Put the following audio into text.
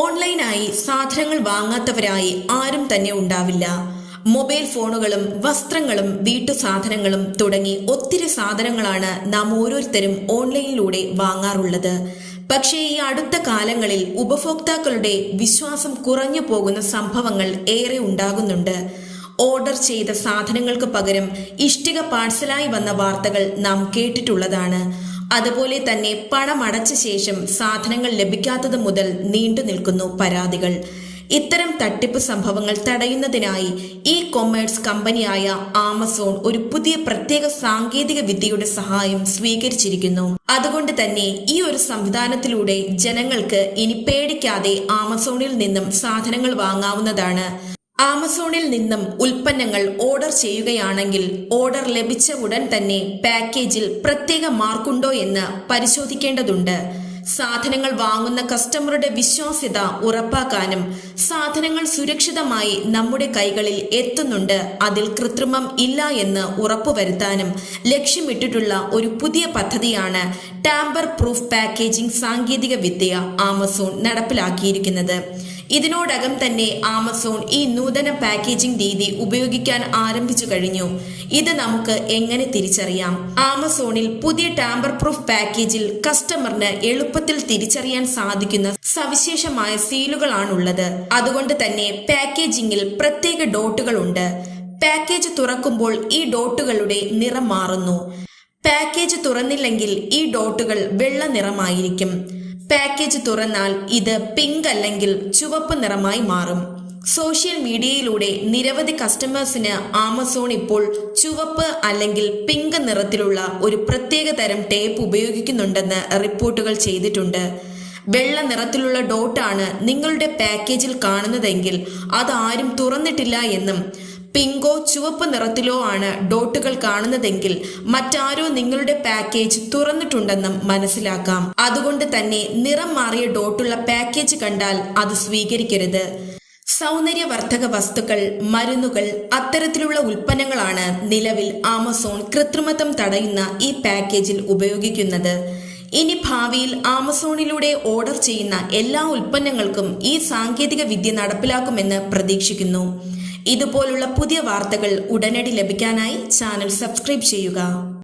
ഓൺലൈനായി സാധനങ്ങൾ വാങ്ങാത്തവരായി ആരും തന്നെ ഉണ്ടാവില്ല. മൊബൈൽ ഫോണുകളും വസ്ത്രങ്ങളും വീട്ടു സാധനങ്ങളും തുടങ്ങി ഒത്തിരി സാധനങ്ങളാണ് നാം ഓരോരുത്തരും ഓൺലൈനിലൂടെ വാങ്ങാറുള്ളത്. പക്ഷേ ഈ അടുത്ത കാലങ്ങളിൽ ഉപഭോക്താക്കളുടെ വിശ്വാസം കുറഞ്ഞു പോകുന്ന സംഭവങ്ങൾ ഏറെ ഉണ്ടാകുന്നുണ്ട്. ഓർഡർ ചെയ്ത സാധനങ്ങൾക്ക് പകരം ഇഷ്ടിക പാഴ്സലായി വന്ന വാർത്തകൾ നാം കേട്ടിട്ടുള്ളതാണ്. അതുപോലെ തന്നെ പണമടച്ച ശേഷം സാധനങ്ങൾ ലഭിക്കാത്തത് മുതൽ നീണ്ടു നിൽക്കുന്നു പരാതികൾ. ഇത്തരം തട്ടിപ്പ് സംഭവങ്ങൾ തടയുന്നതിനായി ഇ കൊമേഴ്സ് കമ്പനിയായ ആമസോൺ ഒരു പുതിയ പ്രത്യേക സാങ്കേതിക വിദ്യയുടെ സഹായം സ്വീകരിച്ചിരിക്കുന്നു. അതുകൊണ്ട് തന്നെ ഈ ഒരു സംവിധാനത്തിലൂടെ ജനങ്ങൾക്ക് ഇനി പേടിക്കാതെ ആമസോണിൽ നിന്നും സാധനങ്ങൾ വാങ്ങാവുന്നതാണ്. ആമസോണിൽ നിന്നും ഉൽപ്പന്നങ്ങൾ ഓർഡർ ചെയ്യുകയാണെങ്കിൽ ഓർഡർ ലഭിച്ച ഉടൻ തന്നെ പാക്കേജിൽ പ്രത്യേക മാർക്കുണ്ടോ എന്ന് പരിശോധിക്കേണ്ടതുണ്ട്. സാധനങ്ങൾ വാങ്ങുന്ന കസ്റ്റമറുടെ വിശ്വാസ്യത ഉറപ്പാക്കാനും സാധനങ്ങൾ സുരക്ഷിതമായി നമ്മുടെ കൈകളിൽ എത്തുന്നുണ്ട്. അതിൽ കൃത്രിമം ഇല്ല എന്ന് ഉറപ്പുവരുത്താനും ലക്ഷ്യമിട്ടിട്ടുള്ള ഒരു പുതിയ പദ്ധതിയാണ് ടാമ്പർ പ്രൂഫ് പാക്കേജിംഗ് സാങ്കേതിക വിദ്യ ആമസോൺ നടപ്പിലാക്കിയിരിക്കുന്നത്. ഇതിനോടകം തന്നെ ആമസോൺ ഈ നൂതന പാക്കേജിംഗ് രീതി ഉപയോഗിക്കാൻ ആരംഭിച്ചു കഴിഞ്ഞു. ഇത് നമുക്ക് എങ്ങനെ തിരിച്ചറിയാം? ആമസോണിൽ പുതിയ ടാമ്പർ പ്രൂഫ് പാക്കേജിൽ കസ്റ്റമറിന് എളുപ്പത്തിൽ തിരിച്ചറിയാൻ സാധിക്കുന്ന സവിശേഷമായ സീലുകളാണുള്ളത്. അതുകൊണ്ട് തന്നെ പാക്കേജിംഗിൽ പ്രത്യേക ഡോട്ടുകൾ ഉണ്ട് പാക്കേജ് തുറക്കുമ്പോൾ ഈ ഡോട്ടുകളുടെ നിറം മാറുന്നു. പാക്കേജ് തുറന്നില്ലെങ്കിൽ ഈ ഡോട്ടുകൾ വെള്ള നിറമായിരിക്കും. പാക്കേജ് തുറന്നാൽ ഇത് പിങ്ക് അല്ലെങ്കിൽ ചുവപ്പ് നിറമായി മാറും. സോഷ്യൽ മീഡിയയിലൂടെ നിരവധി കസ്റ്റമേഴ്സിന് ആമസോൺ ഇപ്പോൾ ചുവപ്പ് അല്ലെങ്കിൽ പിങ്ക് നിറത്തിലുള്ള ഒരു പ്രത്യേക തരം ടേപ്പ് ഉപയോഗിക്കുന്നുണ്ടെന്ന് റിപ്പോർട്ടുകൾ ചെയ്തിട്ടുണ്ട്. വെള്ള നിറത്തിലുള്ള ഡോട്ടാണ് നിങ്ങളുടെ പാക്കേജിൽ കാണുന്നതെങ്കിൽ അതാരും തുറന്നിട്ടില്ല എന്നും പിങ്കോ ചുവപ്പ് നിറത്തിലോ ആണ് ഡോട്ടുകൾ കാണുന്നതെങ്കിൽ മറ്റാരോ നിങ്ങളുടെ പാക്കേജ് തുറന്നിട്ടുണ്ടെന്നും മനസ്സിലാക്കാം. അതുകൊണ്ട് തന്നെ നിറം മാറിയ ഡോട്ടുള്ള പാക്കേജ് കണ്ടാൽ അത് സ്വീകരിക്കരുത്. സൗന്ദര്യവർദ്ധക വസ്തുക്കൾ മരുന്നുകൾ അത്തരത്തിലുള്ള ഉൽപ്പന്നങ്ങളാണ് നിലവിൽ ആമസോൺ കൃത്രിമത്വം തടയുന്ന ഈ പാക്കേജിൽ ഉപയോഗിക്കുന്നത്. ഇനി ഭാവിയിൽ ആമസോണിലൂടെ ഓർഡർ ചെയ്യുന്ന എല്ലാ ഉൽപ്പന്നങ്ങൾക്കും ഈ സാങ്കേതിക വിദ്യ നടപ്പിലാക്കുമെന്ന് പ്രതീക്ഷിക്കുന്നു. ഇതുപോലുള്ള പുതിയ വാർത്തകൾ ഉടനടി ലഭിക്കാനായി ചാനൽ സബ്സ്ക്രൈബ് ചെയ്യുക.